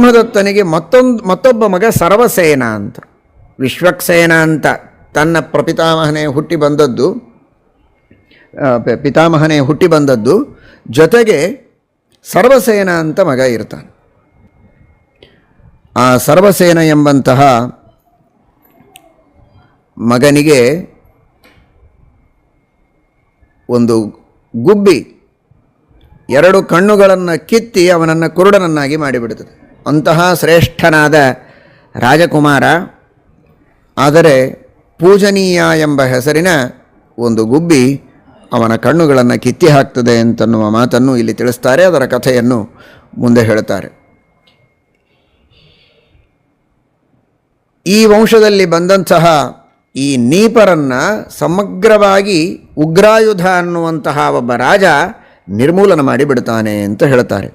ಬ್ರಹ್ಮದತ್ತನಿಗೆ ಮತ್ತೊಂದು, ಮತ್ತೊಬ್ಬ ಮಗ ಸರ್ವಸೇನ ಅಂತ. ವಿಶ್ವಕ್ಸೇನ ಅಂತ ತನ್ನ ಪ್ರಪಿತಾಮಹನೇ ಹುಟ್ಟಿ ಬಂದದ್ದು ಪಿತಾಮಹನೇ ಹುಟ್ಟಿ ಬಂದದ್ದು, ಜೊತೆಗೆ ಸರ್ವಸೇನ ಅಂತ ಮಗ ಇರ್ತಾನೆ. ಆ ಸರ್ವಸೇನ ಎಂಬಂತಹ ಮಗನಿಗೆ ಒಂದು ಗುಬ್ಬಿ ಎರಡು ಕಣ್ಣುಗಳನ್ನು ಕಿತ್ತಿ ಅವನನ್ನು ಕುರುಡನನ್ನಾಗಿ ಮಾಡಿಬಿಡುತ್ತದೆ ಅಂತಹ ಶ್ರೇಷ್ಠನಾದ ರಾಜಕುಮಾರ, ಆದರೆ ಪೂಜನೀಯ ಎಂಬ ಹೆಸರಿನ ಒಂದು ಗುಬ್ಬಿ ಅವನ ಕಣ್ಣುಗಳನ್ನು ಕಿತ್ತಿ ಹಾಕ್ತದೆ ಅಂತನ್ನುವ ಮಾತನ್ನು ಇಲ್ಲಿ ತಿಳಿಸ್ತಾರೆ, ಅದರ ಕಥೆಯನ್ನು ಮುಂದೆ ಹೇಳ್ತಾರೆ ಈ ವಂಶದಲ್ಲಿ ಬಂದಂತಹ ಈ ನೀಪರನ್ನು ಸಮಗ್ರವಾಗಿ ಉಗ್ರಾಯುಧ ಅನ್ನುವಂತಹ ಒಬ್ಬ ರಾಜ ನಿರ್ಮೂಲನ ಮಾಡಿಬಿಡ್ತಾನೆ ಅಂತ ಹೇಳ್ತಾರೆ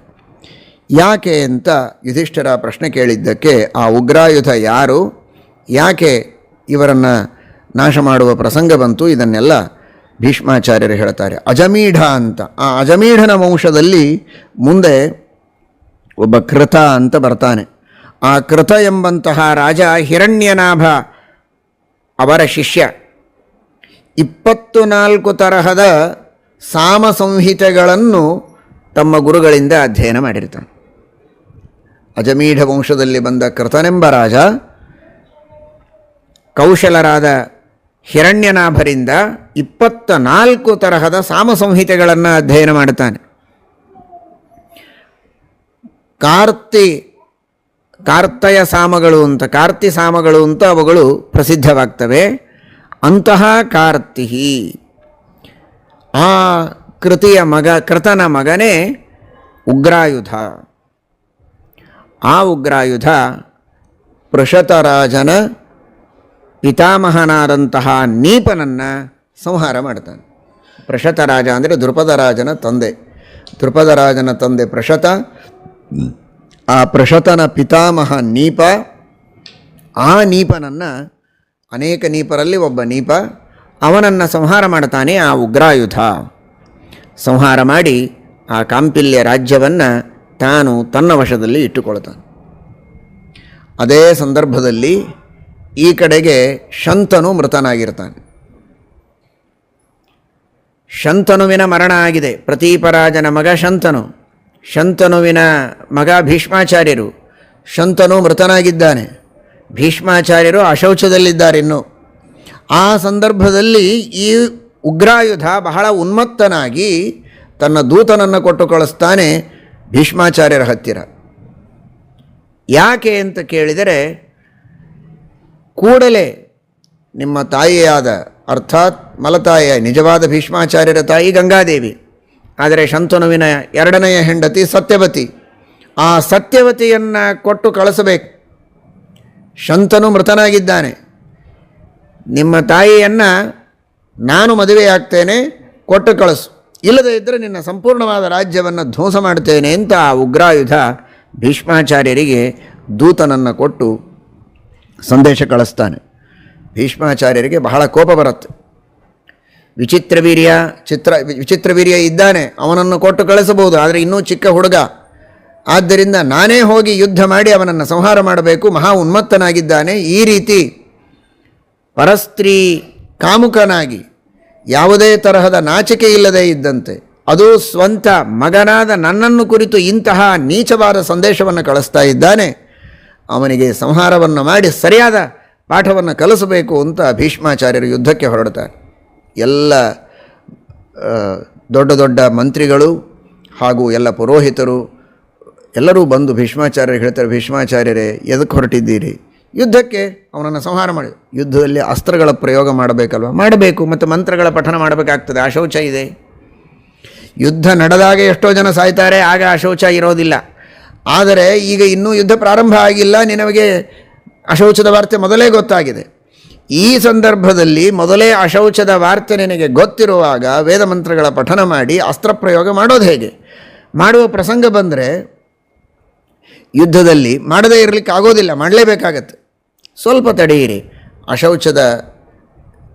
ಯಾಕೆ ಅಂತ ಯುಧಿಷ್ಠರ ಪ್ರಶ್ನೆ ಕೇಳಿದ್ದಕ್ಕೆ ಆ ಉಗ್ರಾಯುಧ ಯಾರು? ಯಾಕೆ ಇವರನ್ನು ನಾಶ ಮಾಡುವ ಪ್ರಸಂಗ ಬಂತು? ಇದನ್ನೆಲ್ಲ ಭೀಷ್ಮಾಚಾರ್ಯರು ಹೇಳ್ತಾರೆ. ಅಜಮೀಢ ಅಂತ. ಆ ಅಜಮೀಢನ ವಂಶದಲ್ಲಿ ಮುಂದೆ ಒಬ್ಬ ಕೃತ ಅಂತ ಬರ್ತಾನೆ. ಆ ಕೃತ ಎಂಬಂತಹ ರಾಜ ಹಿರಣ್ಯನಾಭ, ಅವರ ಶಿಷ್ಯ. ಇಪ್ಪತ್ತು ನಾಲ್ಕು ತರಹದ ಸಾಮ ಸಂಹಿತೆಗಳನ್ನು ತಮ್ಮ ಗುರುಗಳಿಂದ ಅಧ್ಯಯನ ಮಾಡಿರ್ತಾನೆ. ಅಜಮೀಢ ವಂಶದಲ್ಲಿ ಬಂದ ಕೃತನೆಂಬ ರಾಜ, ಕೌಶಲರಾದ ಹಿರಣ್ಯನಾಭರಿಂದ ಇಪ್ಪತ್ತ ನಾಲ್ಕು ತರಹದ ಸಾಮ ಸಂಹಿತೆಗಳನ್ನು ಅಧ್ಯಯನ ಮಾಡುತ್ತಾನೆ. ಕಾರ್ತಿ, ಕಾರ್ತಯ ಸಾಮಗಳು ಅಂತ, ಕಾರ್ತಿ ಸಾಮಗಳು ಅಂತ ಅವುಗಳು ಪ್ರಸಿದ್ಧವಾಗ್ತವೆ. ಅಂತಹ ಕಾರ್ತಿಹಿ ಆ ಕೃತಿಯ ಮಗ, ಕೃತನ ಮಗನೇ ಉಗ್ರಾಯುಧ. ಆ ಉಗ್ರಾಯುಧ ಪೃಷತರಾಜನ ಪಿತಾಮಹನಾದಂತಹ ನೀಪನನ್ನು ಸಂಹಾರ ಮಾಡ್ತಾನೆ. ಪೃಷತರಾಜ ಅಂದರೆ ದೃಪದರಾಜನ ತಂದೆ. ದೃಪದರಾಜನ ತಂದೆ ಪ್ರಶತ. ಆ ಪ್ರಶತನ ಪಿತಾಮಹ ನೀಪ. ಆ ನೀಪನನ್ನು ಅನೇಕ ನೀಪರಲ್ಲಿ ಒಬ್ಬ ನೀಪ. ಅವನನ್ನು ಸಂಹಾರ ಮಾಡ್ತಾನೆ ಆ ಉಗ್ರಾಯುಧ. ಸಂಹಾರ ಮಾಡಿ ಆ ಕಾಂಪಿಲ್ಯ ರಾಜ್ಯವನ್ನು ತಾನು ತನ್ನ ವಶದಲ್ಲಿ ಇಟ್ಟುಕೊಳ್ತಾನೆ. ಅದೇ ಸಂದರ್ಭದಲ್ಲಿ ಈ ಕಡೆಗೆ ಶಂತನು ಮೃತನಾಗಿರ್ತಾನೆ. ಶಂತನುವಿನ ಮರಣ ಆಗಿದೆ. ಪ್ರತೀಪರಾಜನ ಮಗ ಶಂತನು. ಶಂತನುವಿನ ಮಗ ಭೀಷ್ಮಾಚಾರ್ಯರು. ಶಂತನು ಮೃತನಾಗಿದ್ದಾನೆ. ಭೀಷ್ಮಾಚಾರ್ಯರು ಅಶೌಚದಲ್ಲಿದ್ದಾರಿನ್ನು ಆ ಸಂದರ್ಭದಲ್ಲಿ ಈ ಉಗ್ರಾಯುಧ ಬಹಳ ಉನ್ಮತ್ತನಾಗಿ ತನ್ನ ದೂತನನ್ನು ಕೊಟ್ಟು ಕಳಿಸ್ತಾನೆ ಭೀಷ್ಮಾಚಾರ್ಯರ ಹತ್ತಿರ. ಯಾಕೆ ಅಂತ ಕೇಳಿದರೆ, ಕೂಡಲೇ ನಿಮ್ಮ ತಾಯಿಯಾದ ಅರ್ಥಾತ್ ಮಲತಾಯಿಯ ನಿಜವಾದ ಭೀಷ್ಮಾಚಾರ್ಯರ ತಾಯಿ ಗಂಗಾದೇವಿ, ಆದರೆ ಶಂತನುವಿನ ಎರಡನೆಯ ಹೆಂಡತಿ ಸತ್ಯವತಿ. ಆ ಸತ್ಯವತಿಯನ್ನು ಕೊಟ್ಟು ಕಳಿಸಬೇಕು. ಶಂತನು ಮೃತನಾಗಿದ್ದಾನೆ. ನಿಮ್ಮ ತಾಯಿಯನ್ನು ನಾನು ಮದುವೆಯಾಗ್ತೇನೆ, ಕೊಟ್ಟು ಕಳಿಸು. ಇಲ್ಲದೇ ಇದ್ದರೆ ನಿನ್ನ ಸಂಪೂರ್ಣವಾದ ರಾಜ್ಯವನ್ನು ಧ್ವಂಸ ಮಾಡ್ತೇನೆ ಅಂತ ಆ ಉಗ್ರಾಯುಧ ಭೀಷ್ಮಾಚಾರ್ಯರಿಗೆ ದೂತನನ್ನು ಕೊಟ್ಟು ಸಂದೇಶ ಕಳಿಸ್ತಾನೆ. ಭೀಷ್ಮಾಚಾರ್ಯರಿಗೆ ಬಹಳ ಕೋಪ ಬರುತ್ತೆ. ವಿಚಿತ್ರ ವೀರ್ಯ, ಚಿತ್ರ, ವಿಚಿತ್ರ ವೀರ್ಯ ಇದ್ದಾನೆ, ಅವನನ್ನು ಕೊಟ್ಟು ಕಳಿಸಬಹುದು, ಆದರೆ ಇನ್ನೂ ಚಿಕ್ಕ ಹುಡುಗ. ಆದ್ದರಿಂದ ನಾನೇ ಹೋಗಿ ಯುದ್ಧ ಮಾಡಿ ಅವನನ್ನು ಸಂಹಾರ ಮಾಡಬೇಕು, ಮಹಾ ಉನ್ಮತ್ತನಾಗಿದ್ದಾನೆ, ಈ ರೀತಿ ಪರಸ್ತ್ರೀ ಕಾಮುಕನಾಗಿ ಯಾವುದೇ ತರಹದ ನಾಚಿಕೆ ಇಲ್ಲದೆ ಇದ್ದಂತೆ. ಅದು ಸ್ವಂತ ಮಗನಾದ ನನ್ನನ್ನು ಕುರಿತು ಇಂತಹ ನೀಚವಾದ ಸಂದೇಶವನ್ನು ಕಳಿಸ್ತಾ ಇದ್ದಾನೆ. ಅವನಿಗೆ ಸಂಹಾರವನ್ನು ಮಾಡಿ ಸರಿಯಾದ ಪಾಠವನ್ನು ಕಲಿಸಬೇಕು ಅಂತ ಭೀಷ್ಮಾಚಾರ್ಯರು ಯುದ್ಧಕ್ಕೆ ಹೊರಡ್ತಾರೆ. ಎಲ್ಲ ದೊಡ್ಡ ದೊಡ್ಡ ಮಂತ್ರಿಗಳು ಹಾಗೂ ಎಲ್ಲ ಪುರೋಹಿತರು, ಎಲ್ಲರೂ ಬಂದು ಭೀಷ್ಮಾಚಾರ್ಯರು ಹೇಳ್ತಾರೆ, ಭೀಷ್ಮಾಚಾರ್ಯರೇ ಎದಕ್ಕೆ ಹೊರಟಿದ್ದೀರಿ? ಯುದ್ಧಕ್ಕೆ ಅವನನ್ನು ಸಂಹಾರ ಮಾಡಿ ಯುದ್ಧದಲ್ಲಿ ಅಸ್ತ್ರಗಳ ಪ್ರಯೋಗ ಮಾಡಬೇಕಲ್ವ? ಮಾಡಬೇಕು, ಮತ್ತು ಮಂತ್ರಗಳ ಪಠನ ಮಾಡಬೇಕಾಗ್ತದೆ. ಅಶೌಚ ಇದೆ. ಯುದ್ಧ ನಡೆದಾಗ ಎಷ್ಟೋ ಜನ ಸಾಯ್ತಾರೆ, ಆಗ ಅಶೌಚ ಇರೋದಿಲ್ಲ. ಆದರೆ ಈಗ ಇನ್ನೂ ಯುದ್ಧ ಪ್ರಾರಂಭ ಆಗಿಲ್ಲ, ನಿನಗೆ ಅಶೌಚದ ವಾರ್ತೆ ಮೊದಲೇ ಗೊತ್ತಾಗಿದೆ. ಈ ಸಂದರ್ಭದಲ್ಲಿ ಮೊದಲೇ ಅಶೌಚದ ವಾರ್ತೆ ನಿನಗೆ ಗೊತ್ತಿರುವಾಗ ವೇದ ಮಂತ್ರಗಳ ಪಠನ ಮಾಡಿ ಅಸ್ತ್ರ ಪ್ರಯೋಗ ಮಾಡೋದು ಹೇಗೆ? ಮಾಡುವ ಪ್ರಸಂಗ ಬಂದರೆ ಯುದ್ಧದಲ್ಲಿ ಮಾಡದೇ ಇರಲಿಕ್ಕೆ ಆಗೋದಿಲ್ಲ, ಮಾಡಲೇಬೇಕಾಗತ್ತೆ. ಸ್ವಲ್ಪ ತಡೆಯಿರಿ. ಅಶೌಚದ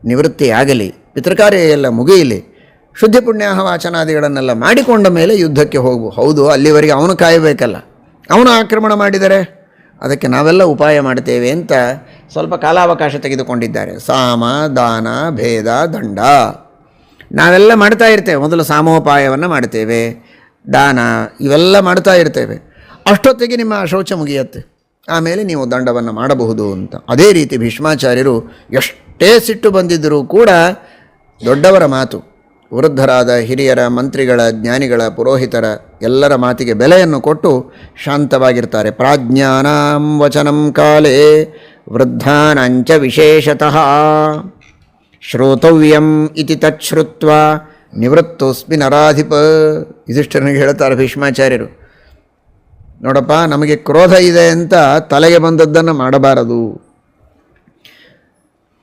ನಿವೃತ್ತಿ ಆಗಲಿ, ಪಿತೃಕಾರ್ಯ ಎಲ್ಲ ಮುಗಿಯಲಿ ಶುದ್ಧಿ ಪುಣ್ಯಾಹ ವಾಚನಾದಿಗಳನ್ನೆಲ್ಲ ಮಾಡಿಕೊಂಡ ಮೇಲೆ ಯುದ್ಧಕ್ಕೆ ಹೋಗು, ಹೌದು, ಅಲ್ಲಿವರೆಗೆ ಅವನು ಕಾಯಬೇಕಲ್ಲ. ಅವನು ಆಕ್ರಮಣ ಮಾಡಿದರೆ ಅದಕ್ಕೆ ನಾವೆಲ್ಲ ಉಪಾಯ ಮಾಡ್ತೇವೆ ಅಂತ ಸ್ವಲ್ಪ ಕಾಲಾವಕಾಶ ತೆಗೆದುಕೊಂಡಿದ್ದಾರೆ. ಸಾಮ, ದಾನ, ಭೇದ, ದಂಡ. ನಾವೆಲ್ಲ ಮಾಡ್ತಾ ಇರ್ತೇವೆ. ಮೊದಲು ಸಾಮೋಪಾಯವನ್ನು ಮಾಡ್ತೇವೆ. ದಾನ, ಇವೆಲ್ಲ ಮಾಡ್ತಾ ಇರ್ತೇವೆ. ಅಷ್ಟೊತ್ತಿಗೆ ನಿಮ್ಮ ಶೌಚ ಮುಗಿಯತ್ತೆ. ಆಮೇಲೆ ನೀವು ದಂಡವನ್ನು ಮಾಡಬಹುದು ಅಂತ. ಅದೇ ರೀತಿ ಭೀಷ್ಮಾಚಾರ್ಯರು ಎಷ್ಟೇ ಸಿಟ್ಟು ಬಂದಿದ್ದರೂ ಕೂಡ ದೊಡ್ಡವರ ಮಾತು, ವೃದ್ಧರಾದ ಹಿರಿಯರ ಮಂತ್ರಿಗಳ, ಜ್ಞಾನಿಗಳ, ಪುರೋಹಿತರ ಎಲ್ಲರ ಮಾತಿಗೆ ಬೆಲೆಯನ್ನು ಕೊಟ್ಟು ಶಾಂತವಾಗಿರ್ತಾರೆ. ಪ್ರಾಜ್ಞಾನಾಂ ವಚನಂ ಕಾಲೇ ವೃದ್ಧಾನಂಚ ವಿಶೇಷತಃ. ಶ್ರೋತವ್ಯಂ ಇತಿ ತಚ್ಛ್ರುತ್ವ ನಿವೃತ್ತೋಸ್ಮಿ ನರಾಧಿಪ. ಯುಧಿಷ್ಠಿರನಿಗೆ ಹೇಳ್ತಾರೆ ಭೀಷ್ಮಾಚಾರ್ಯರು. ನೋಡಪ್ಪ, ನಮಗೆ ಕ್ರೋಧ ಇದೆ ಅಂತ ತಲೆಗೆ ಬಂದದ್ದನ್ನು ಮಾಡಬಾರದು.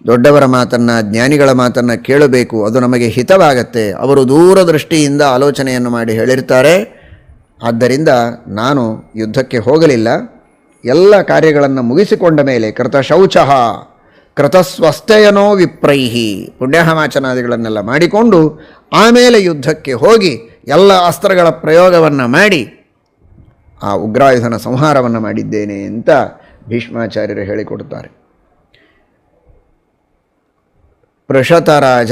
ದೊಡ್ಡವರ ಮಾತನ್ನು, ಜ್ಞಾನಿಗಳ ಮಾತನ್ನು ಕೇಳಬೇಕು, ಅದು ನಮಗೆ ಹಿತವಾಗತ್ತೆ. ಅವರು ದೂರದೃಷ್ಟಿಯಿಂದ ಆಲೋಚನೆಯನ್ನು ಮಾಡಿ ಹೇಳಿರ್ತಾರೆ. ಆದ್ದರಿಂದ ನಾನು ಯುದ್ಧಕ್ಕೆ ಹೋಗಲಿಲ್ಲ. ಎಲ್ಲ ಕಾರ್ಯಗಳನ್ನು ಮುಗಿಸಿಕೊಂಡ ಮೇಲೆ ಕೃತ ಶೌಚಃ ಕೃತಸ್ವಸ್ಥೆಯನೋ ವಿಪ್ರೈಹಿ, ಪುಣ್ಯಹಮಾಚನಾದಿಗಳನ್ನೆಲ್ಲ ಮಾಡಿಕೊಂಡು ಆಮೇಲೆ ಯುದ್ಧಕ್ಕೆ ಹೋಗಿ ಎಲ್ಲ ಅಸ್ತ್ರಗಳ ಪ್ರಯೋಗವನ್ನು ಮಾಡಿ ಆ ಉಗ್ರಾಯುಧನ ಸಂಹಾರವನ್ನು ಮಾಡಿದ್ದೇನೆ ಅಂತ ಭೀಷ್ಮಾಚಾರ್ಯರು ಹೇಳಿಕೊಡುತ್ತಾರೆ. ಪೃಷತರಾಜ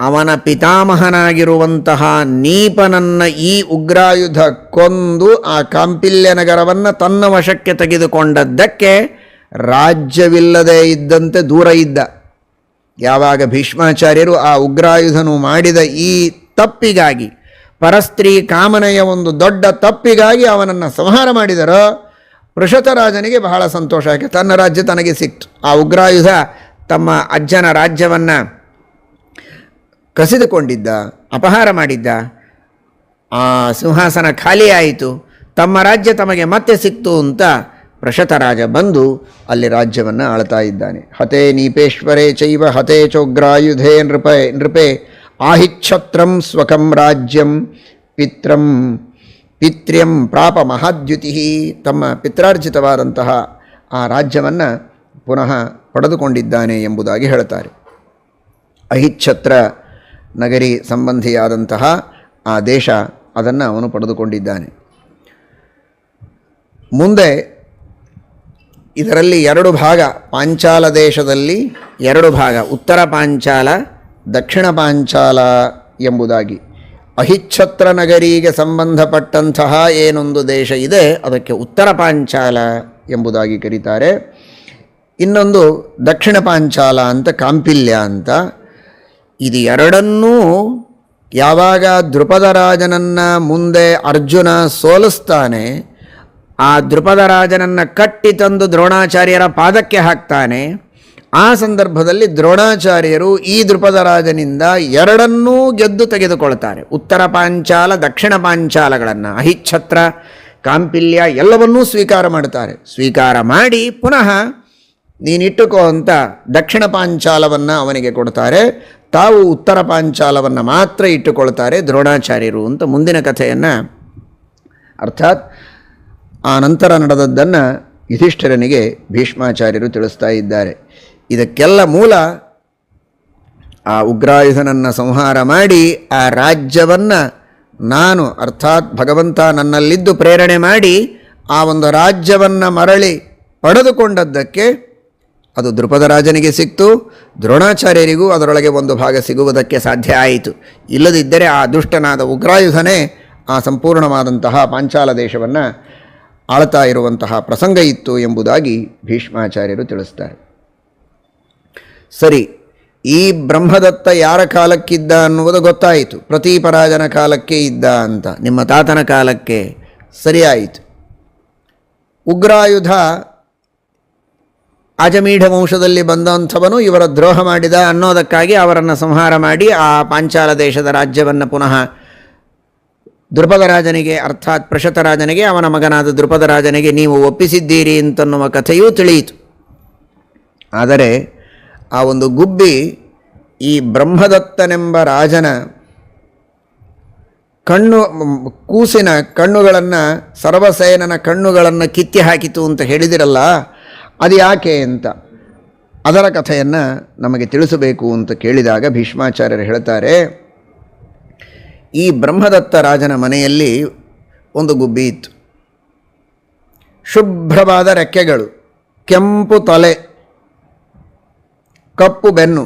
ಅವನ ಪಿತಾಮಹನಾಗಿರುವಂತಹ ನೀಪನನ್ನ ಈ ಉಗ್ರಾಯುಧ ಕೊಂದು ಆ ಕಾಂಪಿಲ್ಯ ನಗರವನ್ನು ತನ್ನ ವಶಕ್ಕೆ ತೆಗೆದುಕೊಂಡದ್ದಕ್ಕೆ ರಾಜ್ಯವಿಲ್ಲದೆ ಇದ್ದಂತೆ ದೂರ ಇದ್ದ. ಯಾವಾಗ ಭೀಷ್ಮಾಚಾರ್ಯರು ಆ ಉಗ್ರಾಯುಧನು ಮಾಡಿದ ಈ ತಪ್ಪಿಗಾಗಿ ಪರಸ್ತ್ರೀ ಕಾಮನೆಯ ಒಂದು ದೊಡ್ಡ ತಪ್ಪಿಗಾಗಿ ಅವನನ್ನು ಸಂಹಾರ ಮಾಡಿದರೋ, ವೃಷತರಾಜನಿಗೆ ಬಹಳ ಸಂತೋಷ ಆಯಿತು. ತನ್ನ ರಾಜ್ಯ ತನಗೆ ಸಿಕ್ತು. ಆ ಉಗ್ರಾಯುಧ ತಮ್ಮ ಅಜ್ಜನ ರಾಜ್ಯವನ್ನು ಕಸಿದುಕೊಂಡಿದ್ದ, ಅಪಹಾರ ಮಾಡಿದ್ದ. ಆ ಸಿಂಹಾಸನ ಖಾಲಿಯಾಯಿತು ತಮ್ಮ ರಾಜ್ಯ ತಮಗೆ ಮತ್ತೆ ಸಿಕ್ತು ಅಂತ ಪ್ರಶತರಾಜ ಬಂದು ಅಲ್ಲಿ ರಾಜ್ಯವನ್ನು ಆಳ್ತಾ ಇದ್ದಾನೆ. ಹತೇ ನೀಪೇಶ್ವರೇ ಚೈವ ಹತೇ ಚೋಗ್ರಾಯುಧೇ ನೃಪೇ ನೃಪೇ ಆಹಿಚ್ಛತ್ರಂ ಸ್ವಕಂ ರಾಜ್ಯಂ ಪಿತ್ರಂ ಪಿತ್ರ್ಯಂ ಪ್ರಾಪ ಮಹಾದ್ಯುತಿ ತಮ್ಮ ಪಿತ್ರಾರ್ಜಿತವಾದಂತಹ ಆ ರಾಜ್ಯವನ್ನು ಪುನಃ ಪಡೆದುಕೊಂಡಿದ್ದಾನೆ ಎಂಬುದಾಗಿ ಹೇಳ್ತಾರೆ ಅಹಿಚ್ಛತ್ರ ನಗರಿ ಸಂಬಂಧಿಯಾದಂತಹ ಆ ದೇಶ ಅದನ್ನು ಅವನು ಪಡೆದುಕೊಂಡಿದ್ದಾನೆ. ಮುಂದೆ ಇದರಲ್ಲಿ ಎರಡು ಭಾಗ, ಪಾಂಚಾಲ ದೇಶದಲ್ಲಿ ಎರಡು ಭಾಗ, ಉತ್ತರ ಪಾಂಚಾಲ ದಕ್ಷಿಣ ಪಾಂಚಾಲ ಎಂಬುದಾಗಿ. ಅಹಿಚ್ಛತ್ರ ನಗರಿಗೆ ಸಂಬಂಧಪಟ್ಟಂತಹ ಏನೊಂದು ದೇಶ ಇದೆ, ಅದಕ್ಕೆ ಉತ್ತರ ಪಾಂಚಾಲ ಎಂಬುದಾಗಿ ಕರೀತಾರೆ. ಇನ್ನೊಂದು ದಕ್ಷಿಣ ಪಾಂಚಾಲ ಅಂತ ಕಾಂಪಿಲ್ಯ ಅಂತ. ಇದು ಎರಡನ್ನೂ ಯಾವಾಗ ದೃಪದ ರಾಜನನ್ನು ಮುಂದೆ ಅರ್ಜುನ ಸೋಲಿಸ್ತಾನೆ, ಆ ದೃಪದ ರಾಜನನ್ನು ಕಟ್ಟಿ ತಂದು ದ್ರೋಣಾಚಾರ್ಯರ ಪಾದಕ್ಕೆ ಹಾಕ್ತಾನೆ ಆ ಸಂದರ್ಭದಲ್ಲಿ ದ್ರೋಣಾಚಾರ್ಯರು ಈ ದೃಪದ ರಾಜನಿಂದ ಎರಡನ್ನೂ ಗೆದ್ದು ತೆಗೆದುಕೊಳ್ತಾರೆ. ಉತ್ತರ ಪಾಂಚಾಲ, ದಕ್ಷಿಣ ಪಾಂಚಾಲಗಳನ್ನು, ಅಹಿಚ್ಛತ್ರ, ಕಾಂಪಿಲ್ಯ ಎಲ್ಲವನ್ನೂ ಸ್ವೀಕಾರ ಮಾಡ್ತಾರೆ. ಸ್ವೀಕಾರ ಮಾಡಿ ಪುನಃ ನೀನಿಟ್ಟುಕೋ ಅಂತ ದಕ್ಷಿಣ ಪಾಂಚಾಲವನ್ನು ಅವನಿಗೆ ಕೊಡ್ತಾರೆ. ತಾವು ಉತ್ತರ ಪಾಂಚಾಲವನ್ನು ಮಾತ್ರ ಇಟ್ಟುಕೊಳ್ತಾರೆ ದ್ರೋಣಾಚಾರ್ಯರು ಅಂತ ಮುಂದಿನ ಕಥೆಯನ್ನು ಅರ್ಥಾತ್ ಆ ನಂತರ ನಡೆದದ್ದನ್ನು ಯುಧಿಷ್ಠಿರನಿಗೆ ಭೀಷ್ಮಾಚಾರ್ಯರು ತಿಳಿಸ್ತಾ ಇದ್ದಾರೆ. ಇದಕ್ಕೆಲ್ಲ ಮೂಲ ಆ ಉಗ್ರಾಯುಧನನ್ನು ಸಂಹಾರ ಮಾಡಿ ಆ ರಾಜ್ಯವನ್ನು ನಾನು ಅರ್ಥಾತ್ ಭಗವಂತ ನನ್ನಲ್ಲಿದ್ದು ಪ್ರೇರಣೆ ಮಾಡಿ ಆ ಒಂದು ರಾಜ್ಯವನ್ನು ಮರಳಿ ಪಡೆದುಕೊಂಡದ್ದಕ್ಕೆ ಅದು ದೃಪದ ರಾಜನಿಗೆ ಸಿಕ್ತು, ದ್ರೋಣಾಚಾರ್ಯರಿಗೂ ಅದರೊಳಗೆ ಒಂದು ಭಾಗ ಸಿಗುವುದಕ್ಕೆ ಸಾಧ್ಯ ಆಯಿತು. ಇಲ್ಲದಿದ್ದರೆ ಆ ದುಷ್ಟನಾದ ಉಗ್ರಾಯುಧನೇ ಆ ಸಂಪೂರ್ಣವಾದಂತಹ ಪಾಂಚಾಲ ದೇಶವನ್ನು ಆಳ್ತಾ ಇರುವಂತಹ ಪ್ರಸಂಗ ಇತ್ತು ಎಂಬುದಾಗಿ ಭೀಷ್ಮಾಚಾರ್ಯರು ತಿಳಿಸ್ತಾರೆ. ಸರಿ, ಈ ಬ್ರಹ್ಮದತ್ತ ಯಾರ ಕಾಲಕ್ಕಿದ್ದ ಅನ್ನುವುದು ಗೊತ್ತಾಯಿತು. ಪ್ರತೀಪರಾಜನ ಕಾಲಕ್ಕೆ ಇದ್ದ ಅಂತ, ನಿಮ್ಮ ತಾತನ ಕಾಲಕ್ಕೆ ಸರಿಯಾಯಿತು. ಉಗ್ರಾಯುಧ ಅಜಮೀಢ ವಂಶದಲ್ಲಿ ಬಂದಂಥವನು ಇವರ ದ್ರೋಹ ಮಾಡಿದ ಅನ್ನೋದಕ್ಕಾಗಿ ಅವರನ್ನು ಸಂಹಾರ ಮಾಡಿ ಆ ಪಾಂಚಾಲ ದೇಶದ ರಾಜ್ಯವನ್ನು ಪುನಃ ದೃಪದ ರಾಜನಿಗೆ, ಅರ್ಥಾತ್ ಪ್ರಶತ ರಾಜನಿಗೆ, ಅವನ ಮಗನಾದ ದೃಪದ ರಾಜನಿಗೆ ನೀವು ಒಪ್ಪಿಸಿದ್ದೀರಿ ಅಂತನ್ನುವ ಕಥೆಯೂ ತಿಳಿಯಿತು. ಆದರೆ ಆ ಒಂದು ಗುಬ್ಬಿ ಈ ಬ್ರಹ್ಮದತ್ತನೆಂಬ ರಾಜನ ಕಣ್ಣು, ಕೂಸಿನ ಕಣ್ಣುಗಳನ್ನು, ಸರ್ವಸೇನನ ಕಣ್ಣುಗಳನ್ನು ಕಿತ್ತಿ ಹಾಕಿತು ಅಂತ ಹೇಳಿದಿರಲ್ಲ, ಅದು ಯಾಕೆ ಅಂತ ಅದರ ಕಥೆಯನ್ನು ನಮಗೆ ತಿಳಿಸಬೇಕು ಅಂತ ಕೇಳಿದಾಗ ಭೀಷ್ಮಾಚಾರ್ಯರು ಹೇಳ್ತಾರೆ, ಈ ಬ್ರಹ್ಮದತ್ತ ರಾಜನ ಮನೆಯಲ್ಲಿ ಒಂದು ಗುಬ್ಬಿ ಇತ್ತು. ಶುಭ್ರವಾದ ರೆಕ್ಕೆಗಳು, ಕೆಂಪು ತಲೆ ಕಪ್ಪು ಬೆನ್ನು,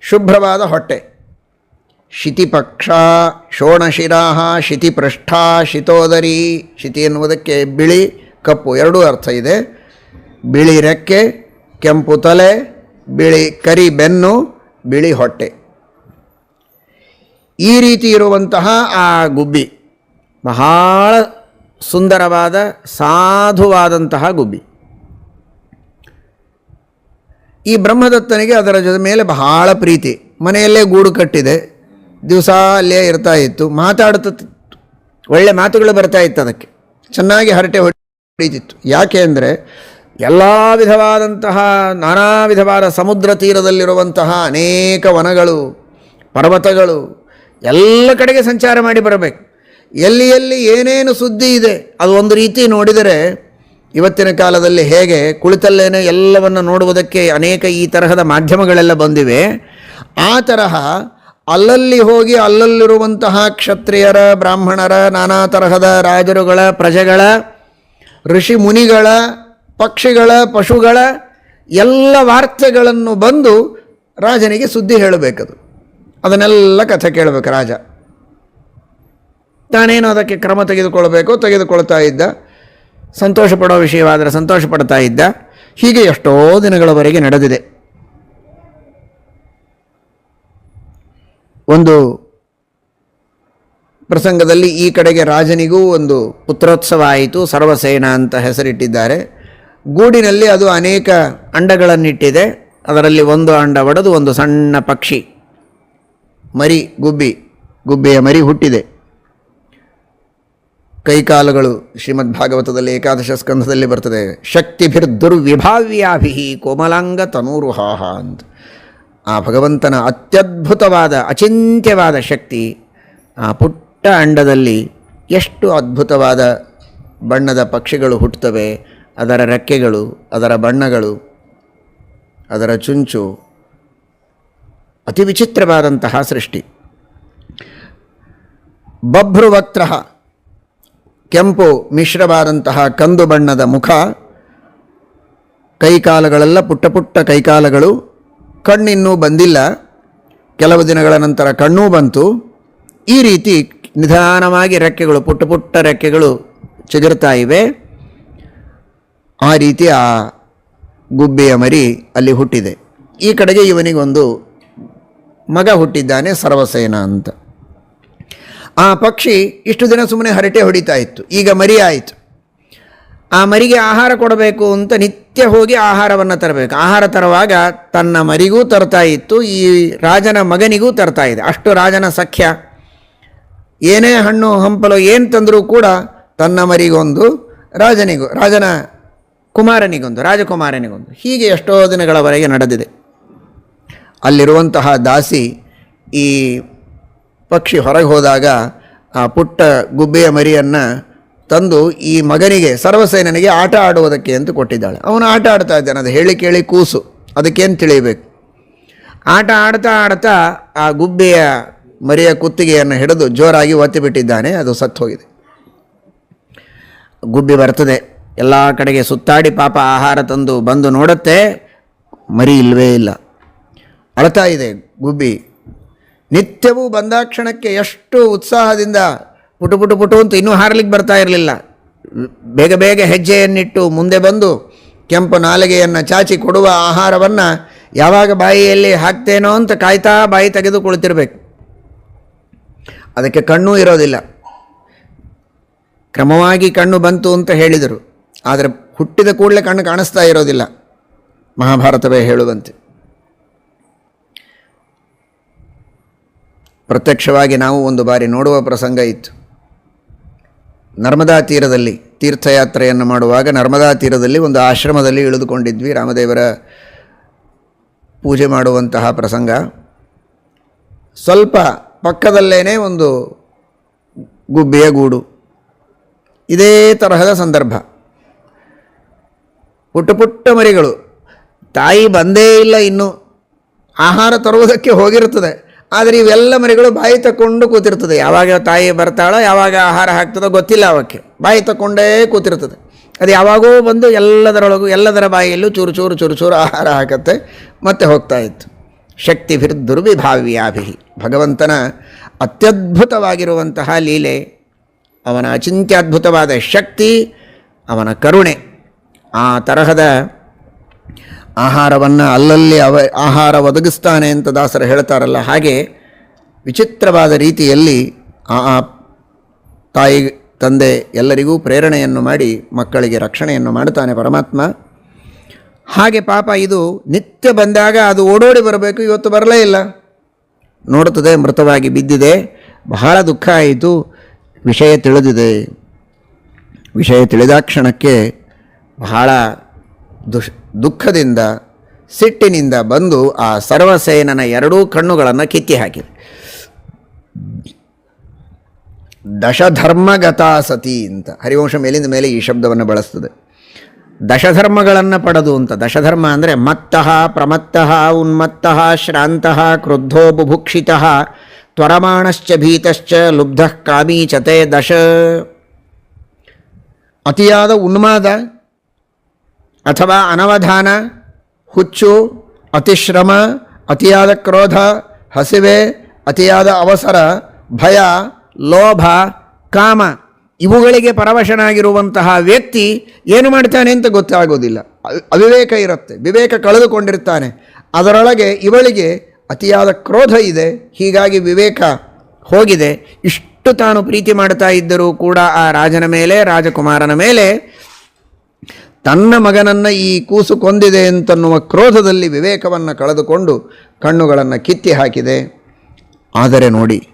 ಶುಭ್ರವಾದ ಹೊಟ್ಟೆ, ಶಿತಿಪಕ್ಷ, ಶೋಣಶಿರಾಹ, ಶಿತಿಪೃಷ್ಠ, ಶಿತೋದರಿ, ಶಿತಿ ಎನ್ನುವುದಕ್ಕೆ ಬಿಳಿ ಕಪ್ಪು ಎರಡೂ ಅರ್ಥ ಇದೆ. ಬಿಳಿ ರೆಕ್ಕೆ, ಕೆಂಪು ತಲೆ, ಬಿಳಿ ಕರಿ ಬೆನ್ನು, ಬಿಳಿ ಹೊಟ್ಟೆ. ಈ ರೀತಿ ಇರುವಂತಹ ಆ ಗುಬ್ಬಿ ಬಹಳ ಸುಂದರವಾದ, ಸಾಧುವಾದಂತಹ ಗುಬ್ಬಿ. ಈ ಬ್ರಹ್ಮದತ್ತನಿಗೆ ಅದರ ಜೊತೆ ಮೇಲೆ ಬಹಳ ಪ್ರೀತಿ. ಮನೆಯಲ್ಲೇ ಗೂಡು ಕಟ್ಟಿದೆ. ದಿವಸ ಅಲ್ಲೇ ಇರ್ತಾ ಇತ್ತು. ಮಾತಾಡುತ್ತಿತ್ತು ಒಳ್ಳೆ ಮಾತುಗಳು ಬರ್ತಾ ಇತ್ತು ಅದಕ್ಕೆ. ಚೆನ್ನಾಗಿ ಹರಟೆ ಹೊಡಿತಿತ್ತು. ಯಾಕೆ ಅಂದರೆ ಎಲ್ಲ ವಿಧವಾದಂತಹ, ನಾನಾ ವಿಧವಾದ ಸಮುದ್ರ ತೀರದಲ್ಲಿರುವಂತಹ ಅನೇಕ ವನಗಳು, ಪರ್ವತಗಳು ಎಲ್ಲ ಕಡೆಗೆ ಸಂಚಾರ ಮಾಡಿ ಬರಬೇಕು. ಎಲ್ಲಿ ಎಲ್ಲಿ ಏನೇನು ಸುದ್ದಿ ಇದೆ, ಅದು ಒಂದು ರೀತಿ ನೋಡಿದರೆ ಇವತ್ತಿನ ಕಾಲದಲ್ಲಿ ಹೇಗೆ ಕುಳಿತಲ್ಲೇನೆ ಎಲ್ಲವನ್ನು ನೋಡುವುದಕ್ಕೆ ಅನೇಕ ಈ ತರಹದ ಮಾಧ್ಯಮಗಳೆಲ್ಲ ಬಂದಿವೆ. ಆ ತರಹ ಅಲ್ಲಲ್ಲಿ ಹೋಗಿ ಅಲ್ಲಲ್ಲಿರುವಂತಹ ಕ್ಷತ್ರಿಯರ, ಬ್ರಾಹ್ಮಣರ, ನಾನಾ ತರಹದ ರಾಜರುಗಳ, ಪ್ರಜೆಗಳ, ಋಷಿ ಮುನಿಗಳ, ಪಕ್ಷಿಗಳ, ಪಶುಗಳ ಎಲ್ಲ ವಾರ್ತೆಗಳನ್ನು ಬಂದು ರಾಜನಿಗೆ ಸುದ್ದಿ ಹೇಳಬೇಕದು. ಅದನ್ನೆಲ್ಲ ಕಥೆ ಕೇಳಬೇಕು ರಾಜ. ತಾನೇನು ಅದಕ್ಕೆ ಕ್ರಮ ತೆಗೆದುಕೊಳ್ಬೇಕು ತೆಗೆದುಕೊಳ್ತಾ ಇದ್ದ. ಸಂತೋಷ ಪಡೋ ವಿಷಯವಾದರೆ ಸಂತೋಷ ಪಡ್ತಾ ಇದ್ದ. ಹೀಗೆ ಎಷ್ಟೋ ದಿನಗಳವರೆಗೆ ನಡೆದಿದೆ. ಒಂದು ಪ್ರಸಂಗದಲ್ಲಿ ಈ ಕಡೆಗೆ ರಾಜನಿಗೂ ಒಂದು ಪುತ್ರೋತ್ಸವ ಆಯಿತು. ಸರ್ವಸೇನ ಅಂತ ಹೆಸರಿಟ್ಟಿದ್ದಾರೆ. ಗೂಡಿನಲ್ಲಿ ಅದು ಅನೇಕ ಅಂಡಗಳನ್ನಿಟ್ಟಿದೆ. ಅದರಲ್ಲಿ ಒಂದು ಅಂಡ ಒಡೆದು ಒಂದು ಸಣ್ಣ ಪಕ್ಷಿ ಮರಿ ಗುಬ್ಬಿ, ಗುಬ್ಬಿಯ ಮರಿ ಹುಟ್ಟಿದೆ. ಕೈಕಾಲುಗಳು ಶ್ರೀಮದ್ ಭಾಗವತದಲ್ಲಿ ಏಕಾದಶ ಸ್ಕಂಧದಲ್ಲಿ ಬರ್ತದೆ. ಶಕ್ತಿಭಿರ್ ದುರ್ವಿಭಾವ್ಯಾಭಿ ಕೋಮಲಾಂಗ ತನೂರುಹಾಹ ಅಂತ ಆ ಭಗವಂತನ ಅತ್ಯದ್ಭುತವಾದ, ಅಚಿಂತ್ಯವಾದ ಶಕ್ತಿ ಆ ಪುಟ್ಟ ಅಂಡದಲ್ಲಿ ಎಷ್ಟು ಅದ್ಭುತವಾದ ಬಣ್ಣದ ಪಕ್ಷಿಗಳು ಹುಟ್ಟುತ್ತವೆ, ಅದರ ರೆಕ್ಕೆಗಳು, ಅದರ ಬಣ್ಣಗಳು, ಅದರ ಚುಂಚು ಅತಿ ವಿಚಿತ್ರವಾದಂತಹ ಸೃಷ್ಟಿ. ಬಭ್ರುವಕ್ತ್ರ ಕೆಂಪು ಮಿಶ್ರವಾದಂತಹ ಕಂದು ಬಣ್ಣದ ಮುಖ, ಕೈಕಾಲಗಳೆಲ್ಲ ಪುಟ್ಟ ಪುಟ್ಟ ಕೈಕಾಲಗಳು, ಕಣ್ಣಿನ್ನೂ ಬಂದಿಲ್ಲ. ಕೆಲವು ದಿನಗಳ ನಂತರ ಕಣ್ಣೂ ಬಂತು. ಈ ರೀತಿ ನಿಧಾನವಾಗಿ ರೆಕ್ಕೆಗಳು, ಪುಟ್ಟ ಪುಟ್ಟ ರೆಕ್ಕೆಗಳು ಚಿಗುರ್ತಾ ಇವೆ. ಆ ರೀತಿ ಆ ಗುಬ್ಬೆಯ ಮರಿ ಅಲ್ಲಿ ಹುಟ್ಟಿದೆ. ಈ ಕಡೆಗೆ ಇವನಿಗೊಂದು ಮಗ ಹುಟ್ಟಿದ್ದಾನೆ, ಸರ್ವಸೇನ ಅಂತ. ಆ ಪಕ್ಷಿ ಇಷ್ಟು ದಿನ ಸುಮ್ಮನೆ ಹರಟೆ ಹೊಡಿತಾ ಇತ್ತು. ಈಗ ಮರಿ ಆಯಿತು ಆ ಮರಿಗೆ ಆಹಾರ ಕೊಡಬೇಕು ಅಂತ ನಿತ್ಯ ಹೋಗಿ ಆಹಾರವನ್ನು ತರಬೇಕು. ಆಹಾರ ತರುವಾಗ ತನ್ನ ಮರಿಗೂ ತರ್ತಾ ಇತ್ತು, ಈ ರಾಜನ ಮಗನಿಗೂ ತರ್ತಾ ಇದೆ. ಅಷ್ಟು ರಾಜನ ಸಖ್ಯ. ಏನೇ ಹಣ್ಣು, ಹಂಪಲು, ಏನು ತಂದರೂ ಕೂಡ ತನ್ನ ಮರಿಗೊಂದು ರಾಜನಿಗೂ, ರಾಜನ ಕುಮಾರನಿಗೊಂದು, ರಾಜಕುಮಾರನಿಗೊಂದು. ಹೀಗೆ ಎಷ್ಟೋ ದಿನಗಳವರೆಗೆ ನಡೆದಿದೆ. ಅಲ್ಲಿರುವಂತಹ ದಾಸಿ ಈ ಪಕ್ಷಿ ಹೊರಗೆ ಹೋದಾಗ ಆ ಪುಟ್ಟ ಗುಬ್ಬೆಯ ಮರಿಯನ್ನು ತಂದು ಈ ಮಗನಿಗೆ ಸರ್ವಸೇನನಿಗೆ ಆಟ ಆಡುವುದಕ್ಕೆ ಅಂತ ಕೊಟ್ಟಿದ್ದಾಳೆ. ಅವನು ಆಟ ಆಡ್ತಾ ಇದ್ದಾನೆ. ಅದು ಹೇಳಿ ಕೇಳಿ ಕೂಸು. ಅದಕ್ಕೇನು ತಿಳಿಯಬೇಕು ಆಟ ಆಡ್ತಾ ಆಡ್ತಾ ಆ ಗುಬ್ಬೆಯ ಮರಿಯ ಕುತ್ತಿಗೆಯನ್ನು ಹಿಡಿದು ಜೋರಾಗಿ ಒತ್ತಿ ಬಿಟ್ಟಿದ್ದಾನೆ. ಅದು ಸತ್ತು ಹೋಗಿದೆ. ಗುಬ್ಬಿ ಬರ್ತದೆ. ಎಲ್ಲ ಕಡೆಗೆ ಸುತ್ತಾಡಿ ಪಾಪ ಆಹಾರ ತಂದು ಬಂದು ನೋಡುತ್ತೆ. ಮರಿ ಇಲ್ಲವೇ ಇಲ್ಲ. ಅಳ್ತಾ ಇದೆ ಗುಬ್ಬಿ. ನಿತ್ಯವೂ ಬಂದಾಕ್ಷಣಕ್ಕೆ ಎಷ್ಟು ಉತ್ಸಾಹದಿಂದ ಪುಟು ಪುಟು ಪುಟು ಅಂತ ಇನ್ನೂ ಹಾರಲಿಕ್ಕೆ ಬರ್ತಾ ಇರಲಿಲ್ಲ. ಬೇಗ ಬೇಗ ಹೆಜ್ಜೆಯನ್ನಿಟ್ಟು ಮುಂದೆ ಬಂದು ಕೆಂಪು ನಾಲಿಗೆಯನ್ನು ಚಾಚಿ ಕೊಡುವ ಆಹಾರವನ್ನು ಯಾವಾಗ ಬಾಯಿಯಲ್ಲಿ ಹಾಕ್ತೇನೋ ಅಂತ ಕಾಯ್ತಾ ಬಾಯಿ ತೆಗೆದು ಕುಳಿತಿರ್ಬೇಕು ಅದಕ್ಕೆ ಕಣ್ಣೂ ಇರೋದಿಲ್ಲ. ಕ್ರಮವಾಗಿ ಕಣ್ಣು ಬಂತು ಅಂತ ಹೇಳಿದರು. ಆದರೆ ಹುಟ್ಟಿದ ಕೂಡಲೇ ಕಣ್ಣು ಕಾಣಿಸ್ತಾ ಇರೋದಿಲ್ಲ. ಮಹಾಭಾರತವೇ ಹೇಳುವಂತೆ. ಪ್ರತ್ಯಕ್ಷವಾಗಿ ನಾವು ಒಂದು ಬಾರಿ ನೋಡುವ ಪ್ರಸಂಗ ಇತ್ತು. ನರ್ಮದಾ ತೀರದಲ್ಲಿ ತೀರ್ಥಯಾತ್ರೆಯನ್ನು ಮಾಡುವಾಗ ನರ್ಮದಾ ತೀರದಲ್ಲಿ ಒಂದು ಆಶ್ರಮದಲ್ಲಿ ಇಳಿದುಕೊಂಡಿದ್ವಿ. ರಾಮದೇವರ ಪೂಜೆ ಮಾಡುವಂತಹ ಪ್ರಸಂಗ. ಸ್ವಲ್ಪ ಪಕ್ಕದಲ್ಲೇ ಒಂದು ಗುಬ್ಬೆಯ ಗೂಡು. ಇದೇ ತರಹದ ಸಂದರ್ಭ. ಪುಟ್ಟ ಪುಟ್ಟ ಮರಿಗಳು. ತಾಯಿ ಬಂದೇ ಇಲ್ಲ ಇನ್ನು. ಆಹಾರ ತರುವುದಕ್ಕೆ ಹೋಗಿರುತ್ತದೆ. ಆದರೆ ಇವೆಲ್ಲ ಮರಿಗಳು ಬಾಯಿ ತಕೊಂಡು ಕೂತಿರ್ತದೆ. ಯಾವಾಗ ತಾಯಿ ಬರ್ತಾಳೋ, ಯಾವಾಗ ಆಹಾರ ಹಾಕ್ತದೋ ಗೊತ್ತಿಲ್ಲ ಅವಕ್ಕೆ. ಬಾಯಿ ತಕೊಂಡೇ ಕೂತಿರ್ತದೆ. ಅದು ಯಾವಾಗೋ ಬಂದು ಎಲ್ಲದರೊಳಗೂ, ಎಲ್ಲದರ ಬಾಯಿಯಲ್ಲೂ ಚೂರು ಚೂರು ಚೂರು ಚೂರು ಆಹಾರ ಹಾಕತ್ತೆ, ಮತ್ತೆ ಹೋಗ್ತಾ ಇತ್ತು. ಶಕ್ತಿ ದುರ್ವಿಭಾವ್ಯಾಭಿ ಭಗವಂತನ ಅತ್ಯದ್ಭುತವಾಗಿರುವಂತಹ ಲೀಲೆ, ಅವನ ಅಚಿಂತ್ಯದ್ಭುತವಾದ ಶಕ್ತಿ, ಅವನ ಕರುಣೆ, ಆ ತರಹದ ಆಹಾರವನ್ನು ಅಲ್ಲಲ್ಲಿ ಅವ, ಆಹಾರ ಒದಗಿಸ್ತಾನೆ ಅಂತ ದಾಸರು ಹೇಳ್ತಾರಲ್ಲ, ಹಾಗೆ ವಿಚಿತ್ರವಾದ ರೀತಿಯಲ್ಲಿ ಆ ತಾಯಿ, ತಂದೆ ಎಲ್ಲರಿಗೂ ಪ್ರೇರಣೆಯನ್ನು ಮಾಡಿ ಮಕ್ಕಳಿಗೆ ರಕ್ಷಣೆಯನ್ನು ಮಾಡುತ್ತಾನೆ ಪರಮಾತ್ಮ. ಹಾಗೆ ಪಾಪ ಇದು ನಿತ್ಯ ಬಂದಾಗ ಅದು ಓಡೋಡಿ ಬರಬೇಕು, ಇವತ್ತು ಬರಲೇ ಇಲ್ಲ. ನೋಡುತ್ತದೆ, ಮೃತವಾಗಿ ಬಿದ್ದಿದೆ. ಬಹಳ ದುಃಖ ಆಯಿತು. ವಿಷಯ ತಿಳಿದಿದೆ. ವಿಷಯ ತಿಳಿದಾಕ್ಷಣಕ್ಕೆ ಬಹಳ ದುಷ್, ದುಃಖದಿಂದ, ಸಿಟ್ಟಿನಿಂದ ಬಂದು ಆ ಸರ್ವಸೇನನ ಎರಡೂ ಕಣ್ಣುಗಳನ್ನು ಕಿತ್ತಿ ಹಾಕಿದೆ ದಶಧರ್ಮಗತಾ ಸತಿ ಅಂತ. ಹರಿವಂಶ ಮೇಲಿಂದ ಮೇಲೆ ಈ ಶಬ್ದವನ್ನು ಬಳಸ್ತದೆ. ದಶಧರ್ಮಗಳನ್ನು ಪಡೆದು ಅಂತ. ದಶಧರ್ಮ ಅಂದರೆ ಮತ್ತಃ, ಪ್ರಮತ್ತಃ, ಉನ್ಮತ್ತಃ, ಶ್ರಾಂತಃ, ಕ್ರುದ್ಧೋ ಬುಭುಕ್ಷಿತಃ, ತ್ವರಮಾಣಶ್ಚ ಭೀತಶ್ಚ, ಲುಬ್ಧಃ ಕಾಮೀಚತೆ ದಶ. ಅತಿಯಾದ ಉನ್ಮಾದ ಅಥವಾ ಅನವಧಾನ, ಹುಚ್ಚು, ಅತಿಶ್ರಮ, ಅತಿಯಾದ ಕ್ರೋಧ, ಹಸಿವೆ, ಅತಿಯಾದ ಅವಸರ, ಭಯ, ಲೋಭ, ಕಾಮ ಇವುಗಳಿಗೆ ಪರವಶನಾಗಿರುವಂತಹ ವ್ಯಕ್ತಿ ಏನು ಮಾಡ್ತಾನೆ ಅಂತ ಗೊತ್ತಾಗೋದಿಲ್ಲ. ಅವಿ- ಅವಿವೇಕ ಇರುತ್ತೆ, ವಿವೇಕ ಕಳೆದುಕೊಂಡಿರ್ತಾನೆ. ಅದರೊಳಗೆ ಇವಳಿಗೆ ಅತಿಯಾದ ಕ್ರೋಧ ಇದೆ, ಹೀಗಾಗಿ ವಿವೇಕ ಹೋಗಿದೆ. ಇಷ್ಟು ತಾನು ಪ್ರೀತಿ ಮಾಡ್ತಾ ಇದ್ದರೂ ಕೂಡ ಆ ರಾಜನ ಮೇಲೆ, ರಾಜಕುಮಾರನ ಮೇಲೆ ತನ್ನ ಮಗನನ್ನು ಈ ಕೂಸು ಕೊಂದಿದೆ ಅಂತನ್ನುವ ಕ್ರೋಧದಲ್ಲಿ ವಿವೇಕವನ್ನು ಕಳೆದುಕೊಂಡು ಕಣ್ಣುಗಳನ್ನು ಕಿತ್ತಿ ಹಾಕಿದೆ. ಆದರೆ ನೋಡಿ,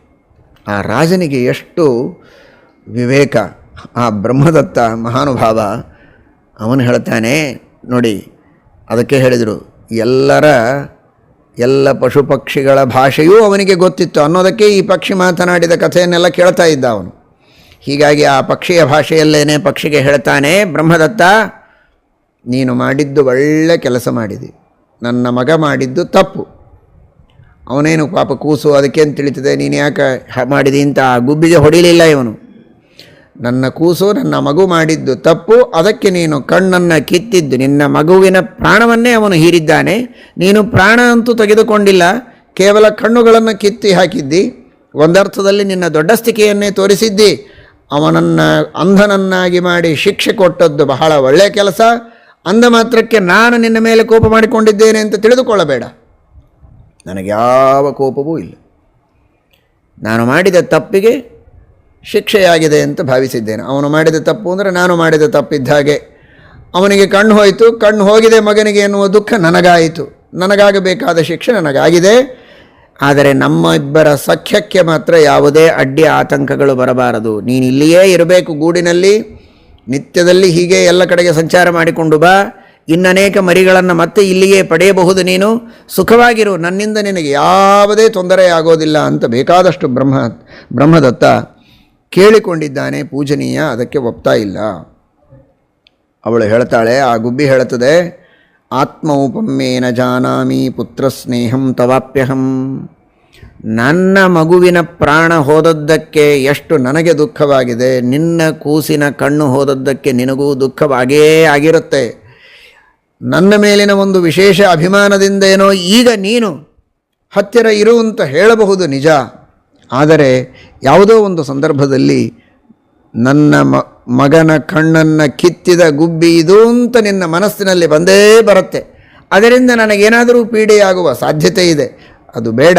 ಆ ರಾಜನಿಗೆ ಎಷ್ಟು ವಿವೇಕ, ಆ ಬ್ರಹ್ಮದತ್ತ ಮಹಾನುಭಾವ. ಅವನು ಹೇಳ್ತಾನೆ, ನೋಡಿ, ಅದಕ್ಕೆ ಹೇಳಿದರು, ಎಲ್ಲರ, ಎಲ್ಲ ಪಶು ಪಕ್ಷಿಗಳ ಭಾಷೆಯೂ ಅವನಿಗೆ ಗೊತ್ತಿತ್ತು. ಅನ್ನೋದಕ್ಕೆ ಈ ಪಕ್ಷಿ ಮಾತನಾಡಿದ ಕಥೆಯನ್ನೆಲ್ಲ ಕೇಳ್ತಾ ಇದ್ದ ಅವನು. ಹೀಗಾಗಿ ಆ ಪಕ್ಷಿಯ ಭಾಷೆಯಲ್ಲೇನೆ ಪಕ್ಷಿಗೆ ಹೇಳ್ತಾನೆ, ಬ್ರಹ್ಮದತ್ತ ನೀನು ಮಾಡಿದ್ದು ಒಳ್ಳೆ ಕೆಲಸ ಮಾಡಿದಿ. ನನ್ನ ಮಗ ಮಾಡಿದ್ದು ತಪ್ಪು. ಅವನೇನು ಪಾಪ ಕೂಸು, ಅದಕ್ಕೇನು ತಿಳಿತದೆ? ನೀನು ಯಾಕೆ ಮಾಡಿದಿ ಅಂತ ಆ ಗುಬ್ಬಿಗೆ ಹೊಡಿಲಿಲ್ಲ ಇವನು. ನನ್ನ ಕೂಸು, ನನ್ನ ಮಗು ಮಾಡಿದ್ದು ತಪ್ಪು, ಅದಕ್ಕೆ ನೀನು ಕಣ್ಣನ್ನು ಕಿತ್ತಿದ್ದು. ನಿನ್ನ ಮಗುವಿನ ಪ್ರಾಣವನ್ನೇ ಅವನು ಹೀರಿದ್ದಾನೆ. ನೀನು ಪ್ರಾಣ ಅಂತೂ ತೆಗೆದುಕೊಂಡಿಲ್ಲ. ಕೇವಲ ಕಣ್ಣುಗಳನ್ನು ಕಿತ್ತಿ ಹಾಕಿದ್ದಿ. ಒಂದರ್ಥದಲ್ಲಿ ನಿನ್ನ ದೊಡ್ಡಸ್ತಿಕೆಯನ್ನೇ ತೋರಿಸಿದ್ದಿ. ಅವನನ್ನು ಅಂಧನನ್ನಾಗಿ ಮಾಡಿ ಶಿಕ್ಷೆ ಕೊಟ್ಟದ್ದು ಬಹಳ ಒಳ್ಳೆಯ ಕೆಲಸ. ಅಂದ ಮಾತ್ರಕ್ಕೆ ನಾನು ನಿನ್ನ ಮೇಲೆ ಕೋಪ ಮಾಡಿಕೊಂಡಿದ್ದೇನೆ ಅಂತ ತಿಳಿದುಕೊಳ್ಳಬೇಡ. ನನಗೆ ಯಾವ ಕೋಪವೂ ಇಲ್ಲ. ನಾನು ಮಾಡಿದ ತಪ್ಪಿಗೆ ಶಿಕ್ಷೆಯಾಗಿದೆ ಅಂತ ಭಾವಿಸಿದ್ದೇನೆ. ಅವನು ಮಾಡಿದ ತಪ್ಪು ಅಂದರೆ ನಾನು ಮಾಡಿದ ತಪ್ಪಿದ್ದ ಹಾಗೆ. ಅವನಿಗೆ ಕಣ್ಣು ಹೋಯಿತು. ಕಣ್ಣು ಹೋಗಿದೆ ಮಗನಿಗೆ ಎನ್ನುವ ದುಃಖ ನನಗಾಯಿತು. ನನಗಾಗಬೇಕಾದ ಶಿಕ್ಷೆ ನನಗಾಗಿದೆ. ಆದರೆ ನಮ್ಮ ಇಬ್ಬರ ಸಖ್ಯಕ್ಕೆ ಮಾತ್ರ ಯಾವುದೇ ಅಡ್ಡಿ ಆತಂಕಗಳು ಬರಬಾರದು. ನೀನಿಲ್ಲಿಯೇ ಇರಬೇಕು ಗೂಡಿನಲ್ಲಿ. ನಿತ್ಯದಲ್ಲಿ ಹೀಗೆ ಎಲ್ಲ ಕಡೆಗೆ ಸಂಚಾರ ಮಾಡಿಕೊಂಡು ಬಾ. ಇನ್ನನೇಕ ಮರಿಗಳನ್ನು ಮತ್ತೆ ಇಲ್ಲಿಯೇ ಪಡೆಯಬಹುದು ನೀನು. ಸುಖವಾಗಿರು, ನನ್ನಿಂದ ನಿನಗೆ ಯಾವುದೇ ತೊಂದರೆ ಆಗೋದಿಲ್ಲ ಅಂತ ಬೇಕಾದಷ್ಟು ಬ್ರಹ್ಮ, ಬ್ರಹ್ಮದತ್ತ ಕೇಳಿಕೊಂಡಿದ್ದಾನೆ ಪೂಜನೀಯ, ಅದಕ್ಕೆ ಒಪ್ತಾ ಇಲ್ಲ. ಅವಳು ಹೇಳ್ತಾಳೆ, ಆ ಗುಬ್ಬಿ ಹೇಳುತ್ತದೆ ಆತ್ಮೌಪಮ್ಯೇನ ಜಾನಾಮಿ ಪುತ್ರ ಸ್ನೇಹಂ ತವಾಪ್ಯಹಂ. ನನ್ನ ಮಗುವಿನ ಪ್ರಾಣ ಹೋದದ್ದಕ್ಕೆ ಎಷ್ಟು ನನಗೆ ದುಃಖವಾಗಿದೆ, ನಿನ್ನ ಕೂಸಿನ ಕಣ್ಣು ಹೋದದ್ದಕ್ಕೆ ನಿನಗೂ ದುಃಖವಾಗೇ ಆಗಿರುತ್ತೆ. ನನ್ನ ಮೇಲಿನ ಒಂದು ವಿಶೇಷ ಅಭಿಮಾನದಿಂದ ಏನೋ ಈಗ ನೀನು ಹತ್ತಿರ ಇರುವಂತ ಹೇಳಬಹುದು ನಿಜ. ಆದರೆ ಯಾವುದೋ ಒಂದು ಸಂದರ್ಭದಲ್ಲಿ ನನ್ನ ಮಗನ ಕಣ್ಣನ್ನು ಕಿತ್ತಿದ ಗುಬ್ಬಿ ಇದು ಅಂತ ನಿನ್ನ ಮನಸ್ಸಿನಲ್ಲಿ ಬಂದೇ ಬರುತ್ತೆ. ಅದರಿಂದ ನನಗೇನಾದರೂ ಪೀಡೆಯಾಗುವ ಸಾಧ್ಯತೆ ಇದೆ. ಅದು ಬೇಡ.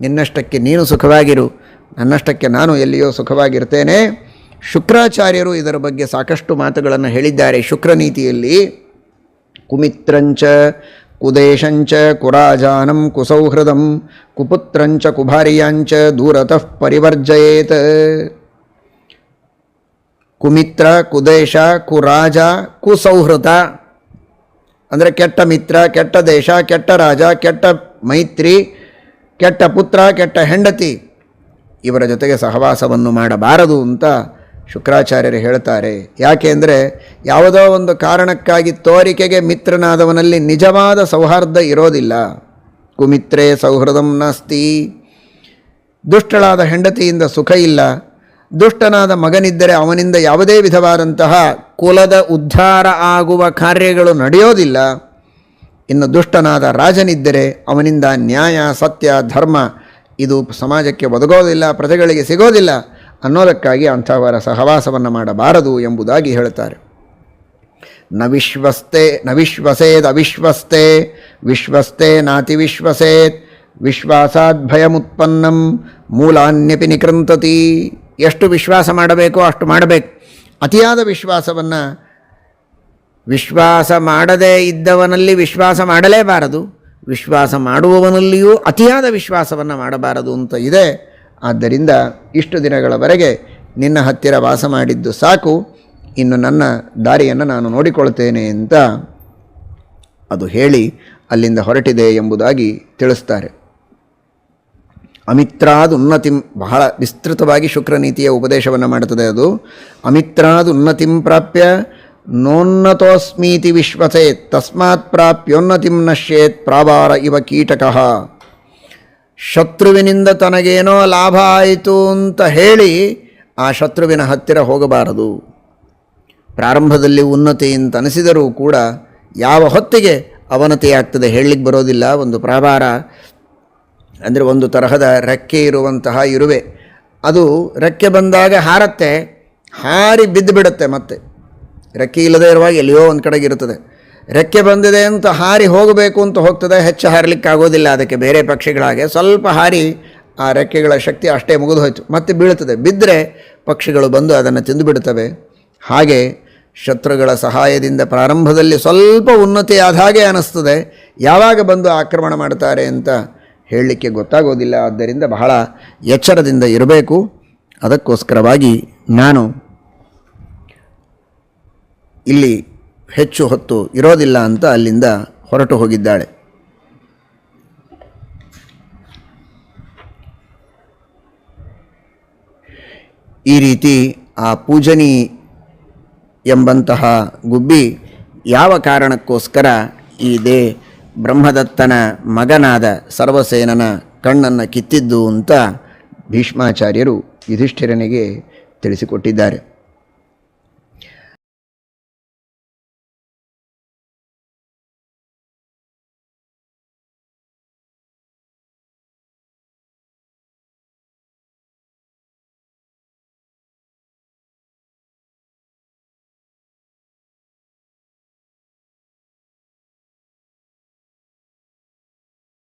ನಿನ್ನಷ್ಟಕ್ಕೆ ನೀನು ಸುಖವಾಗಿರು, ನನ್ನಷ್ಟಕ್ಕೆ ನಾನು ಎಲ್ಲಿಯೋ ಸುಖವಾಗಿರ್ತೇನೆ. ಶುಕ್ರಾಚಾರ್ಯರು ಇದರ ಬಗ್ಗೆ ಸಾಕಷ್ಟು ಮಾತುಗಳನ್ನು ಹೇಳಿದ್ದಾರೆ. ಶುಕ್ರನೀತಿಯಲ್ಲಿ ಕುಮಿತ್ರಂಚ, ಕುದೇಶಂಚ, ಕುರಾಜಾನಂ, ಕುಸೌಹೃದಂ, ಕುಪುತ್ರಂಚ, ಕುಭಾರಿಯಾಂಚ, ದೂರತಃ ಪರಿವರ್ಜಯೇತ. ಕುಮಿತ್ರ, ಕುದೇಶ, ಕುರಾಜ, ಕುಸೌಹೃದ. ಅಂದರೆ ಕೆಟ್ಟ ಮಿತ್ರ, ಕೆಟ್ಟ ದೇಶ, ಕೆಟ್ಟ ರಾಜ, ಕೆಟ್ಟ ಮೈತ್ರಿ ಕೆಟ್ಟ ಪುತ್ರ, ಕೆಟ್ಟ ಹೆಂಡತಿ ಇವರ ಜೊತೆಗೆ ಸಹವಾಸವನ್ನು ಮಾಡಬಾರದು ಅಂತ ಶುಕ್ರಾಚಾರ್ಯರು ಹೇಳ್ತಾರೆ. ಯಾಕೆ ಅಂದರೆ ಯಾವುದೋ ಒಂದು ಕಾರಣಕ್ಕಾಗಿ ತೋರಿಕೆಗೆ ಮಿತ್ರನಾದವನಲ್ಲಿ ನಿಜವಾದ ಸೌಹಾರ್ದ ಇರೋದಿಲ್ಲ. ಕುಮಿತ್ರೇ ಸೌಹೃದಂ ನಾಸ್ತಿ. ದುಷ್ಟಳಾದ ಹೆಂಡತಿಯಿಂದ ಸುಖ ಇಲ್ಲ. ದುಷ್ಟನಾದ ಮಗನಿದ್ದರೆ ಅವನಿಂದ ಯಾವುದೇ ವಿಧವಾದಂತಹ ಕುಲದ ಉದ್ಧಾರ ಆಗುವ ಕಾರ್ಯಗಳು ನಡೆಯೋದಿಲ್ಲ. ಇನ್ನು ದುಷ್ಟನಾದ ರಾಜನಿದ್ದರೆ ಅವನಿಂದ ನ್ಯಾಯ, ಸತ್ಯ, ಧರ್ಮ ಇದು ಸಮಾಜಕ್ಕೆ ಒದಗೋದಿಲ್ಲ, ಪ್ರಜೆಗಳಿಗೆ ಸಿಗೋದಿಲ್ಲ ಅನ್ನೋದಕ್ಕಾಗಿ ಅಂಥವರ ಸಹವಾಸವನ್ನು ಮಾಡಬಾರದು ಎಂಬುದಾಗಿ ಹೇಳುತ್ತಾರೆ. ನ ವಿಶ್ವಸ್ತೆ ನ ವಿಶ್ವಸೇದ್ ಅವಿಶ್ವಸ್ತೆ ವಿಶ್ವಸ್ತೆ ನಾತಿ ವಿಶ್ವಸೇತ್ ವಿಶ್ವಾಸಾದ್ ಭಯಮುತ್ಪನ್ನಂ ಮೂಲಾನ್ಯಪಿ ನಿಕೃಂತತಿ. ಎಷ್ಟು ವಿಶ್ವಾಸ ಮಾಡಬೇಕೋ ಅಷ್ಟು ಮಾಡಬೇಕು. ಅತಿಯಾದ ವಿಶ್ವಾಸವನ್ನು ವಿಶ್ವಾಸ ಮಾಡದೇ ಇದ್ದವನಲ್ಲಿ ವಿಶ್ವಾಸ ಮಾಡಲೇಬಾರದು. ವಿಶ್ವಾಸ ಮಾಡುವವನಲ್ಲಿಯೂ ಅತಿಯಾದ ವಿಶ್ವಾಸವನ್ನು ಮಾಡಬಾರದು ಅಂತ ಇದೆ. ಆದ್ದರಿಂದ ಇಷ್ಟು ದಿನಗಳವರೆಗೆ ನಿನ್ನ ಹತ್ತಿರ ವಾಸ ಮಾಡಿದ್ದು ಸಾಕು. ಇನ್ನು ನನ್ನ ದಾರಿಯನ್ನು ನಾನು ನೋಡಿಕೊಳ್ತೇನೆ ಅಂತ ಅದು ಹೇಳಿ ಅಲ್ಲಿಂದ ಹೊರಟಿದೆ ಎಂಬುದಾಗಿ ತಿಳಿಸ್ತಾರೆ. ಅಮಿತ್ರಾದ ಉನ್ನತಿಂ ಬಹಳ ವಿಸ್ತೃತವಾಗಿ ಶುಕ್ರನೀತಿಯ ಉಪದೇಶವನ್ನು ಮಾಡುತ್ತದೆ ಅದು. ಅಮಿತ್ರಾದ ಉನ್ನತಿಂ ಪ್ರಾಪ್ಯ ನೋನ್ನತೋಸ್ಮೀತಿ ವಿಶ್ವಸೇತ್ ತಸ್ಮಾತ್ ಪ್ರಾಪ್ಯೋನ್ನತಿಂ ನಶ್ಯೇತ್ ಪ್ರಾಬಾರ ಇವ ಕೀಟಕಃ ಶತ್ರುವಿನಿಂದ ತನಗೇನೋ ಲಾಭ ಆಯಿತು ಅಂತ ಹೇಳಿ ಆ ಶತ್ರುವಿನ ಹತ್ತಿರ ಹೋಗಬಾರದು। ಪ್ರಾರಂಭದಲ್ಲಿ ಉನ್ನತಿ ಅಂತ ಅನಿಸಿದರೂ ಕೂಡ ಯಾವ ಹೊತ್ತಿಗೆ ಅವನತಿಯಾಗ್ತದೆ ಹೇಳಲಿಕ್ಕೆ ಬರೋದಿಲ್ಲ। ಒಂದು ಪ್ರಾಭಾರ ಅಂದರೆ ಒಂದು ತರಹದ ರೆಕ್ಕೆ ಇರುವಂತಹ ಇರುವೆ। ಅದು ರೆಕ್ಕೆ ಬಂದಾಗ ಹಾರತ್ತೆ, ಹಾರಿ ಬಿದ್ದು ಬಿಡುತ್ತೆ ಮತ್ತೆ। ರೆಕ್ಕೆ ಇಲ್ಲದೆ ಇರುವಾಗ ಎಲ್ಲಿಯೋ ಒಂದು ಕಡೆಗೆ ಇರುತ್ತದೆ. ರೆಕ್ಕೆ ಬಂದಿದೆ ಅಂತ ಹಾರಿ ಹೋಗಬೇಕು ಅಂತ ಹೋಗ್ತದೆ, ಹೆಚ್ಚು ಹಾರಲಿಕ್ಕೆ ಆಗೋದಿಲ್ಲ. ಅದಕ್ಕೆ ಬೇರೆ ಪಕ್ಷಿಗಳಾಗೆ ಸ್ವಲ್ಪ ಹಾರಿ ಆ ರೆಕ್ಕೆಗಳ ಶಕ್ತಿ ಅಷ್ಟೇ ಮುಗಿದು ಹೋಯಿತು. ಮತ್ತೆ ಬೀಳುತ್ತದೆ. ಬಿದ್ದರೆ ಪಕ್ಷಿಗಳು ಬಂದು ಅದನ್ನು ತಿಂದುಬಿಡುತ್ತವೆ ಹಾಗೆ ಶತ್ರುಗಳ ಸಹಾಯದಿಂದ ಪ್ರಾರಂಭದಲ್ಲಿ ಸ್ವಲ್ಪ ಉನ್ನತಿ ಹಾಗೆ ಅನ್ನಿಸ್ತದೆ ಯಾವಾಗ ಬಂದು ಆಕ್ರಮಣ ಮಾಡ್ತಾರೆ ಅಂತ ಹೇಳಲಿಕ್ಕೆ ಗೊತ್ತಾಗೋದಿಲ್ಲ. ಆದ್ದರಿಂದ ಬಹಳ ಎಚ್ಚರದಿಂದ ಇರಬೇಕು. ಅದಕ್ಕೋಸ್ಕರವಾಗಿ ನಾನು ಇಲ್ಲಿ ಹೆಚ್ಚು ಹೊತ್ತು ಇರೋದಿಲ್ಲ ಅಂತ ಅಲ್ಲಿಂದ ಹೊರಟು ಹೋಗಿದ್ದಾಳೆ. ಈ ರೀತಿ ಆ ಪೂಜನಿ ಎಂಬಂತಹ ಗುಬ್ಬಿ ಯಾವ ಕಾರಣಕ್ಕೋಸ್ಕರ ಈ ದೇ ಬ್ರಹ್ಮದತ್ತನ ಮಗನಾದ ಸರ್ವಸೇನನ ಕಣ್ಣನ್ನು ಕಿತ್ತಿದ್ದು ಅಂತ ಭೀಷ್ಮಾಚಾರ್ಯರು ಯುಧಿಷ್ಠಿರನಿಗೆ ತಿಳಿಸಿಕೊಟ್ಟಿದ್ದಾರೆ.